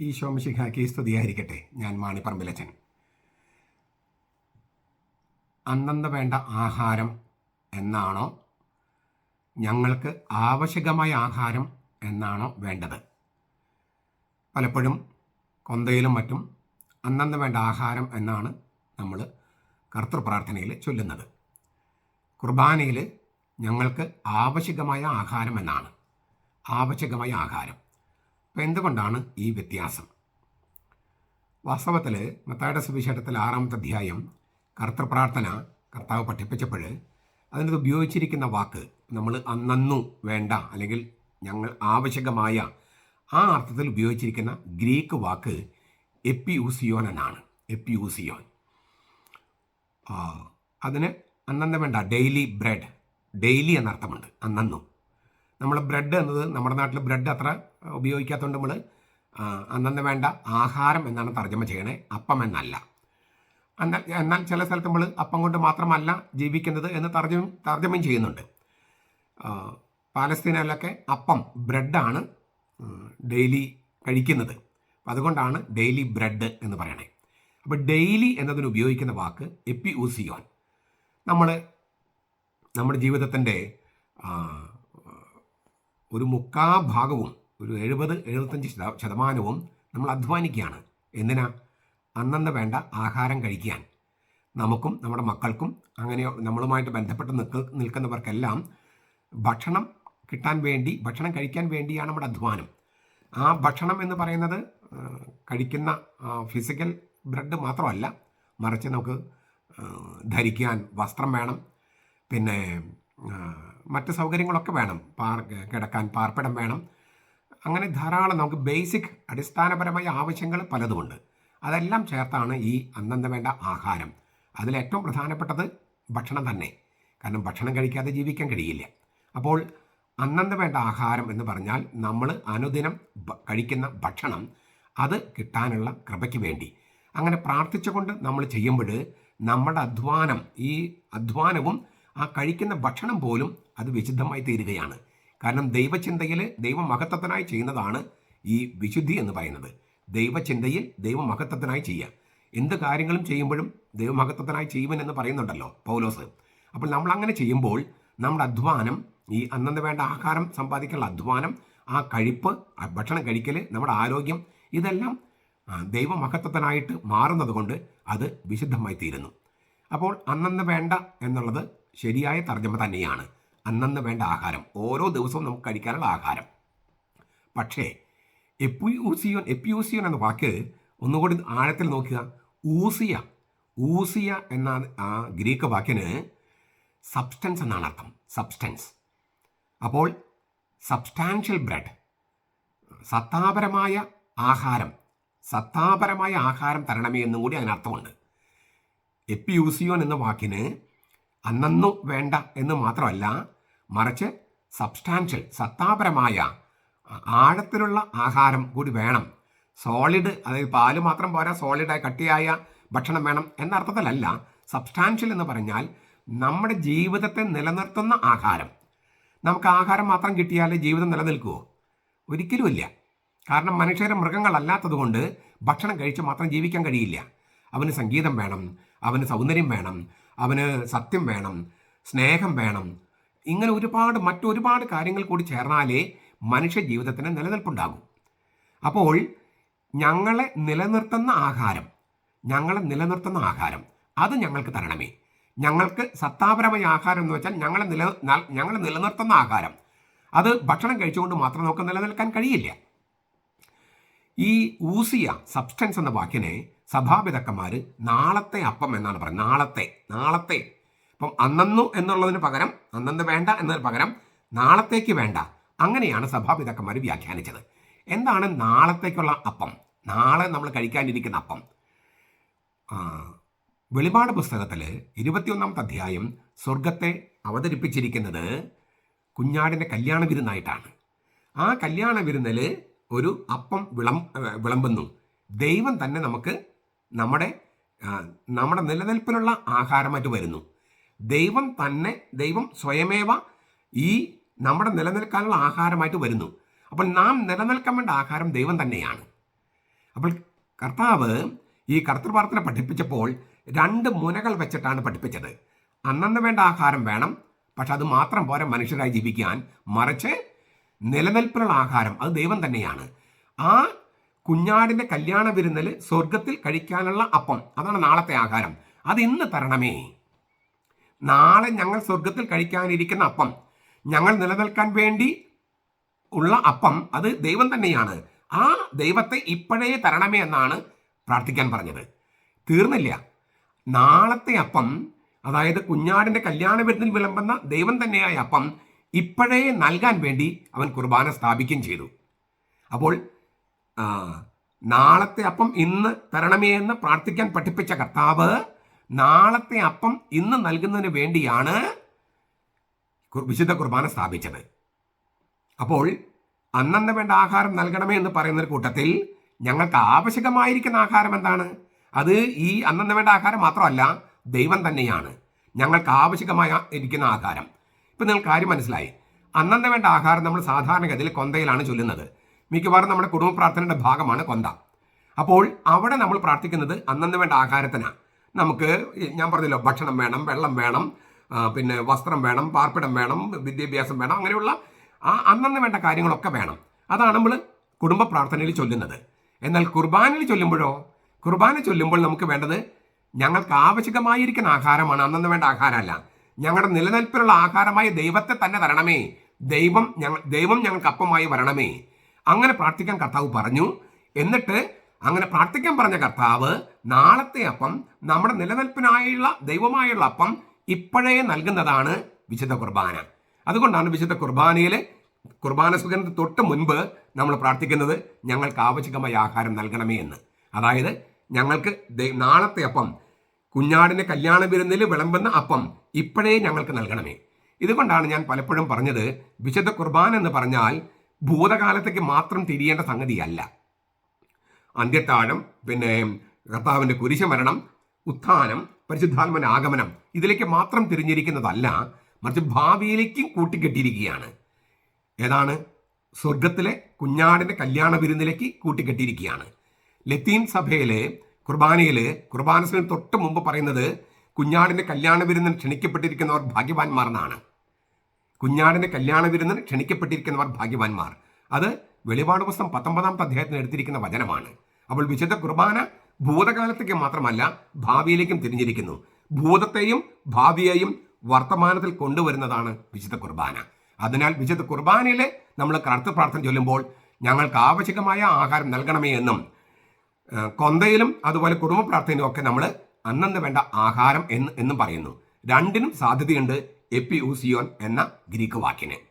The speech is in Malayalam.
ഈശോ മിശിഹാക്കി സ്തുതിയായിരിക്കട്ടെ ഞാൻ മാണിപ്പറമ്പിലച്ചൻ. അന്നന്ന് വേണ്ട ആഹാരം എന്നാണോ? ഞങ്ങൾക്ക് ആവശ്യകമായ ആഹാരം എന്നാണോ വേണ്ടത്? പലപ്പോഴും കൊന്തയിലും മറ്റും അന്നന്ന് വേണ്ട ആഹാരം എന്നാണ് നമ്മൾ കർത്തൃപ്രാർത്ഥനയിൽ ചൊല്ലുന്നത്. കുർബാനയിൽ ഞങ്ങൾക്ക് ആവശ്യകമായ ആഹാരം എന്നാണ്. ആവശ്യകമായ ആഹാരം. അപ്പോൾ എന്തുകൊണ്ടാണ് ഈ വ്യത്യാസം? വാസ്തവത്തിൽ മത്തായുടെ സുവിശേഷത്തിൽ ആറാമത്തെ അധ്യായം കർത്തൃപ്രാർത്ഥന കർത്താവ് പഠിപ്പിച്ചപ്പോൾ അതിനത് ഉപയോഗിച്ചിരിക്കുന്ന വാക്ക് നമ്മൾ അന്നന്നു വേണ്ട അല്ലെങ്കിൽ ഞങ്ങൾ ആവശ്യകമായ ആ അർത്ഥത്തിൽ ഉപയോഗിച്ചിരിക്കുന്ന ഗ്രീക്ക് വാക്ക് എപ്പിയൂസിയോൻ. എന്നാണ് എപ്പിയൂസിയോൻ അതിന് അന്നന്ന് വേണ്ട ഡെയിലി ബ്രെഡ്. ഡെയിലി എന്നർത്ഥമുണ്ട് അന്നന്നു. നമ്മൾ ബ്രെഡ് എന്നത് നമ്മുടെ നാട്ടിൽ ബ്രെഡ് അത്ര ഉപയോഗിക്കാത്തതുകൊണ്ട് നമ്മൾ അന്നന്ന് വേണ്ട ആഹാരം എന്നാണ് തർജമ ചെയ്യണേ അപ്പം എന്നല്ല. എന്നാൽ എന്നാൽ ചില സ്ഥലത്ത് നമ്മൾ അപ്പം കൊണ്ട് മാത്രമല്ല ജീവിക്കുന്നത് എന്ന് തർജം തർജമയും ചെയ്യുന്നുണ്ട്. പാലസ്തീനിലൊക്കെ അപ്പം ബ്രെഡാണ് ഡെയിലി കഴിക്കുന്നത്. അതുകൊണ്ടാണ് ഡെയിലി ബ്രെഡ് എന്ന് പറയണേ. അപ്പോൾ ഡെയിലി എന്നതിന് ഉപയോഗിക്കുന്ന വാക്ക് എപ്പി ഊസിയോൻ നമ്മൾ നമ്മുടെ ജീവിതത്തിന്റെ ഒരു മുക്കാ ഭാഗവും ഒരു എഴുപത് എഴുപത്തഞ്ച് ശത- ശതമാനവും നമ്മൾ അധ്വാനിക്കുകയാണ്. എന്തിനാ? അന്നന്ന് വേണ്ട ആഹാരം കഴിക്കാൻ. നമുക്കും നമ്മുടെ മക്കൾക്കും അങ്ങനെ നമ്മളുമായിട്ട് ബന്ധപ്പെട്ട് നിൽക്ക നിൽക്കുന്നവർക്കെല്ലാം ഭക്ഷണം കിട്ടാൻ വേണ്ടി ഭക്ഷണം കഴിക്കാൻ വേണ്ടിയാണ് നമ്മുടെ അധ്വാനം. ആ ഭക്ഷണം എന്ന് പറയുന്നത് കഴിക്കുന്ന ഫിസിക്കൽ ബ്രെഡ് മാത്രമല്ല മറിച്ച് നമുക്ക് ധരിക്കാൻ വസ്ത്രം വേണം. പിന്നെ മറ്റ് സൗകര്യങ്ങളൊക്കെ വേണം. പാർ കിടക്കാൻ പാർപ്പിടം വേണം. അങ്ങനെ ധാരാളം നമുക്ക് ബേസിക് അടിസ്ഥാനപരമായ ആവശ്യങ്ങൾ പലതുമുണ്ട്. അതെല്ലാം ചേർത്താണ് ഈ അന്നന്ന് വേണ്ട ആഹാരം. അതിലേറ്റവും പ്രധാനപ്പെട്ടത് ഭക്ഷണം തന്നെ. കാരണം ഭക്ഷണം കഴിക്കാതെ ജീവിക്കാൻ കഴിയില്ല. അപ്പോൾ അന്നന്ന് വേണ്ട ആഹാരം എന്ന് പറഞ്ഞാൽ നമ്മൾ അനുദിനം കഴിക്കുന്ന ഭക്ഷണം അത് കിട്ടാനുള്ള കൃപയ്ക്ക് വേണ്ടി. അങ്ങനെ പ്രാർത്ഥിച്ചുകൊണ്ട് നമ്മൾ ചെയ്യുമ്പോൾ നമ്മുടെ അധ്വാനം ഈ അധ്വാനവും ആ കഴിക്കുന്ന ഭക്ഷണം പോലും അത് വിശുദ്ധമായി തീരുകയാണ്. കാരണം ദൈവചിന്തയിൽ ദൈവമഹത്വത്തിനായി ചെയ്യുന്നതാണ് ഈ വിശുദ്ധി എന്ന് പറയുന്നത്. ദൈവചിന്തയിൽ ദൈവമഹത്വത്തിനായി ചെയ്യുക. എന്ത് കാര്യങ്ങളും ചെയ്യുമ്പോഴും ദൈവമഹത്വത്തിനായി ചെയ്യുവൻ എന്ന് പറയുന്നുണ്ടല്ലോ പൗലോസ്. അപ്പോൾ നമ്മൾ അങ്ങനെ ചെയ്യുമ്പോൾ നമ്മുടെ അധ്വാനം ഈ അന്നന്ന് വേണ്ട ആഹാരം സമ്പാദിക്കാനുള്ള അധ്വാനം ആ കഴിപ്പ് ഭക്ഷണം കഴിക്കൽ നമ്മുടെ ആരോഗ്യം ഇതെല്ലാം ദൈവമഹത്വത്തിനായിട്ട് മാറുന്നത് കൊണ്ട് അത് വിശുദ്ധമായി തീരുന്നു. അപ്പോൾ അന്നന്ന് വേണ്ട എന്നുള്ളത് ശരിയായ തർജമ തന്നെയാണ്. അന്നന്ന് വേണ്ട ആഹാരം. ഓരോ ദിവസവും നമുക്ക് കഴിക്കാനുള്ള ആഹാരം. പക്ഷേ എപ്പിയൂസിയോൻ എപ്പിയൂസിയോൻ എന്ന വാക്ക് ഒന്നുകൂടി ആഴത്തിൽ നോക്കുക. ഊസിയ. ഊസിയ എന്ന ആ ഗ്രീക്ക് വാക്കിന് സബ്സ്റ്റൻസ് എന്നാണ് അർത്ഥം. സബ്സ്റ്റൻസ്. അപ്പോൾ സബ്സ്റ്റാൻഷ്യൽ ബ്രെഡ്. സത്താപരമായ ആഹാരം. സത്താപരമായ ആഹാരം തരണമേ എന്നും കൂടി അതിനർത്ഥമുണ്ട്. എപ്പിയൂസിയോൻ എന്ന വാക്കിന് അന്നന്നു വേണ്ട എന്ന് മാത്രമല്ല മറിച്ച് സബ്സ്റ്റാൻഷ്യൽ സത്താപരമായ ആഴത്തിലുള്ള ആഹാരം കൂടി വേണം. സോളിഡ് അതായത് പാൽ മാത്രം പോരാ സോളിഡായ കട്ടിയായ ഭക്ഷണം വേണം എന്ന അർത്ഥത്തിലല്ല. സബ്സ്റ്റാൻഷ്യൽ എന്ന് പറഞ്ഞാൽ നമ്മുടെ ജീവിതത്തെ നിലനിർത്തുന്ന ആഹാരം. നമുക്ക് ആഹാരം മാത്രം കിട്ടിയാൽ ജീവിതം നിലനിൽക്കുമോ ഒരിക്കലുമില്ല കാരണം മനുഷ്യരെ മൃഗങ്ങളല്ലാത്തതുകൊണ്ട് ഭക്ഷണം കഴിച്ച് മാത്രം ജീവിക്കാൻ കഴിയില്ല. അവന് സംഗീതം വേണം അവന് സൗന്ദര്യം വേണം അവന് സത്യം വേണം സ്നേഹം വേണം. ഇങ്ങനെ ഒരുപാട് മറ്റൊരുപാട് കാര്യങ്ങൾ കൂടി ചേർന്നാലേ മനുഷ്യ ജീവിതത്തിന് നിലനിൽപ്പുണ്ടാകും. അപ്പോൾ ഞങ്ങളെ നിലനിർത്തുന്ന ആഹാരം ഞങ്ങളെ നിലനിർത്തുന്ന ആഹാരം അത് ഞങ്ങൾക്ക് തരണമേ. ഞങ്ങൾക്ക് സത്താപരമായ ആഹാരം എന്ന് വെച്ചാൽ ഞങ്ങളെ നില ഞങ്ങളെ നിലനിർത്തുന്ന ആഹാരം. അത് ഭക്ഷണം കഴിച്ചുകൊണ്ട് മാത്രം നമുക്ക് നിലനിൽക്കാൻ കഴിയില്ല. ഈ ഊസിയ സബ്സ്റ്റൻസ് എന്ന വാക്കിനെ സഭാപിതക്കന്മാർ നാളത്തെ അപ്പം എന്നാണ് പറയുന്നത്. നാളത്തെ നാളത്തെ. അപ്പം അന്നന്നു എന്നുള്ളതിന് പകരം അന്നന്ന് വേണ്ട എന്നതിന് പകരം നാളത്തേക്ക് വേണ്ട. അങ്ങനെയാണ് സഭാപിതാക്കന്മാർ വ്യാഖ്യാനിച്ചത്. എന്താണ് നാളത്തേക്കുള്ള അപ്പം? നാളെ നമ്മൾ കഴിക്കാനിരിക്കുന്ന അപ്പം. വെളിപാട് പുസ്തകത്തിൽ ഇരുപത്തിയൊന്നാമത്തെ അധ്യായം സ്വർഗത്തെ അവതരിപ്പിച്ചിരിക്കുന്നത് കുഞ്ഞാടിന്റെ കല്യാണ വിരുന്നായിട്ടാണ്. ആ കല്യാണ വിരുന്നിൽ ഒരു അപ്പം വിളം വിളമ്പുന്നു. ദൈവം തന്നെ നമുക്ക് നമ്മുടെ നമ്മുടെ നിലനിൽപ്പിനുള്ള ആഹാരമായിട്ട് വരുന്നു. ദൈവം തന്നെ ദൈവം സ്വയമേവ ഈ നമ്മുടെ നിലനിൽക്കാനുള്ള ആഹാരമായിട്ട് വരുന്നു. അപ്പോൾ നാം നിലനിൽക്കാൻ വേണ്ട ആഹാരം ദൈവം തന്നെയാണ്. അപ്പോൾ കർത്താവ് ഈ കർത്തൃപ്രാർത്ഥന പഠിപ്പിച്ചപ്പോൾ രണ്ട് മുനകൾ വെച്ചിട്ടാണ് പഠിപ്പിച്ചത്. അന്നന്ന് വേണ്ട ആഹാരം വേണം. പക്ഷെ അത് മാത്രം പോരെ മനുഷ്യരായി ജീവിക്കാൻ. മറിച്ച് നിലനിൽപ്പിനുള്ള ആഹാരം അത് ദൈവം തന്നെയാണ്. ആ കുഞ്ഞാടിന്റെ കല്യാണ വിരുന്നൽ സ്വർഗത്തിൽ കഴിക്കാനുള്ള അപ്പം. അതാണ് നാളത്തെ ആഹാരം. അത് ഇന്ന് തരണമേ. നാളെ ഞങ്ങൾ സ്വർഗത്തിൽ കഴിക്കാനിരിക്കുന്ന അപ്പം. ഞങ്ങൾ നിലനിൽക്കാൻ വേണ്ടി ഉള്ള അപ്പം അത് ദൈവം തന്നെയാണ്. ആ ദൈവത്തെ ഇപ്പോഴേ തരണമേ എന്നാണ് പ്രാർത്ഥിക്കാൻ പറഞ്ഞത്. തീർന്നില്ല. നാളത്തെ അപ്പം അതായത് കുഞ്ഞാടിന്റെ കല്യാണ വിരുന്നിൽ വിളമ്പുന്ന ദൈവം തന്നെയായ അപ്പം ഇപ്പോഴേ നൽകാൻ വേണ്ടി അവൻ കുർബാന സ്ഥാപിക്കുകയും ചെയ്തു. അപ്പോൾ നാളത്തെ അപ്പം ഇന്ന് തരണമേ എന്ന് പ്രാർത്ഥിക്കാൻ പഠിപ്പിച്ച കർത്താവ് നാളത്തെ അപ്പം ഇന്ന് നൽകുന്നതിന് വേണ്ടിയാണ് വിശുദ്ധ കുർബാന സ്ഥാപിച്ചത്. അപ്പോൾ അന്നന്ന് വേണ്ട ആഹാരം നൽകണമേ എന്ന് പറയുന്ന ഒരു കൂട്ടത്തിൽ ഞങ്ങൾക്ക് ആവശ്യമായിരിക്കുന്ന ആഹാരം എന്താണ്? അത് ഈ അന്നന്ന് വേണ്ട ആഹാരം മാത്രമല്ല ദൈവം തന്നെയാണ്. ഞങ്ങൾക്ക് ആവശ്യകമായ ഇരിക്കുന്ന ആഹാരം. ഇപ്പം നിങ്ങൾ കാര്യം മനസ്സിലായി. അന്നന്ന് വേണ്ട ആഹാരം നമ്മൾ സാധാരണഗതിയിൽ കൊന്തയിലാണ് ചൊല്ലുന്നത്. മിക്കവാറും നമ്മുടെ കുടുംബ പ്രാർത്ഥനയുടെ ഭാഗമാണ് കൊന്ത. അപ്പോൾ അവിടെ നമ്മൾ പ്രാർത്ഥിക്കുന്നത് അന്നന്ന് വേണ്ട ആഹാരത്തിനാണ് നമുക്ക് ഞാൻ പറഞ്ഞല്ലോ ഭക്ഷണം വേണം വെള്ളം വേണം പിന്നെ വസ്ത്രം വേണം പാർപ്പിടം വേണം വിദ്യാഭ്യാസം വേണം അങ്ങനെയുള്ള ആ അന്നന്ന് വേണ്ട കാര്യങ്ങളൊക്കെ വേണം. അതാണ് നമ്മൾ കുടുംബ പ്രാർത്ഥനയിൽ ചൊല്ലുന്നത്. എന്നാൽ കുർബാനയിൽ ചൊല്ലുമ്പോഴോ? കുർബാന ചൊല്ലുമ്പോൾ നമുക്ക് വേണ്ടത് ഞങ്ങൾക്ക് ആവശ്യകമായിരിക്കുന്ന ആഹാരമാണ്. അന്നന്ന് വേണ്ട ആഹാരമല്ല. ഞങ്ങളുടെ നിലനിൽപ്പിനുള്ള ആഹാരമായ ദൈവത്തെ തന്നെ തരണമേ. ദൈവം ഞങ്ങൾ ദൈവം ഞങ്ങൾക്ക് അപ്പമായി വരണമേ. അങ്ങനെ പ്രാർത്ഥിക്കാൻ കർത്താവ് പറഞ്ഞു. എന്നിട്ട് അങ്ങനെ പ്രാർത്ഥിക്കാൻ പറഞ്ഞ കർത്താവ് നാളത്തെ അപ്പം നമ്മുടെ നിലനിൽപ്പിനായുള്ള ദൈവമായുള്ള അപ്പം ഇപ്പോഴേ നൽകുന്നതാണ് വിശുദ്ധ കുർബാന. അതുകൊണ്ടാണ് വിശുദ്ധ കുർബാനയിൽ കുർബാന സ്വീകരണത്തിന് തൊട്ട് മുൻപ് നമ്മൾ പ്രാർത്ഥിക്കുന്നത് ഞങ്ങൾക്ക് ആവശ്യകമായ ആഹാരം നൽകണമേ എന്ന്. അതായത് ഞങ്ങൾക്ക് നാളത്തെ അപ്പം കുഞ്ഞാടിന്റെ കല്യാണ വിരുന്നിൽ വിളമ്പുന്ന അപ്പം ഇപ്പോഴേ ഞങ്ങൾക്ക് നൽകണമേ. ഇതുകൊണ്ടാണ് ഞാൻ പലപ്പോഴും പറഞ്ഞത് വിശുദ്ധ കുർബാന എന്ന് പറഞ്ഞാൽ ഭൂതകാലത്തേക്ക് മാത്രം തിരിയേണ്ട സംഗതിയല്ല. അന്ത്യത്താഴം പിന്നെ കർത്താവിന്റെ കുരിശമരണം ഉത്ഥാനം പരിശുദ്ധാത്മന ആഗമനം ഇതിലേക്ക് മാത്രം തിരിഞ്ഞിരിക്കുന്നതല്ല മറിച്ച് ഭാവിയിലേക്കും കൂട്ടിക്കെട്ടിയിരിക്കുകയാണ്. ഏതാണ്? സ്വർഗത്തിലെ കുഞ്ഞാടിന്റെ കല്യാണ വിരുന്നിലേക്ക് കൂട്ടിക്കെട്ടിയിരിക്കുകയാണ്. ലത്തീൻ സഭയിലെ കുർബാനയിൽ കുർബാന സമയം തൊട്ട് മുമ്പ് പറയുന്നത് കുഞ്ഞാടിന്റെ കല്യാണ വിരുന്നിന് ക്ഷണിക്കപ്പെട്ടിരിക്കുന്നവർ ഭാഗ്യവാന്മാർ എന്നാണ് കുഞ്ഞാടിന്റെ കല്യാണ വിരുന്നിന് ക്ഷണിക്കപ്പെട്ടിരിക്കുന്നവർ ഭാഗ്യവാന്മാർ. അത് വെളിപാട് പുസ്തകം പത്തൊമ്പതാമത്തെ അദ്ദേഹത്തിന് എടുത്തിരിക്കുന്ന വചനമാണ്. അപ്പോൾ വിശുദ്ധ കുർബാന ഭൂതകാലത്തേക്ക് മാത്രമല്ല ഭാവിയിലേക്കും തിരിഞ്ഞിരിക്കുന്നു. ഭൂതത്തെയും ഭാവിയെയും വർത്തമാനത്തിൽ കൊണ്ടുവരുന്നതാണ് വിശുദ്ധ കുർബാന. അതിനാൽ വിശുദ്ധ കുർബാനയിലെ നമ്മൾ കറുത്ത പ്രാർത്ഥന ചൊല്ലുമ്പോൾ ഞങ്ങൾക്ക് ആവശ്യമായ ആഹാരം നൽകണമേ എന്നും കൊന്തയിലും അതുപോലെ കുടുംബ പ്രാർത്ഥനയിലും ഒക്കെ നമ്മൾ അന്നന്ന് വേണ്ട ആഹാരം എന്ന് എന്നും പറയുന്നു. രണ്ടിനും സാധ്യതയുണ്ട് എപ്പിയൂസിയോൻ എന്ന ഗ്രീക്ക് വാക്കിന്.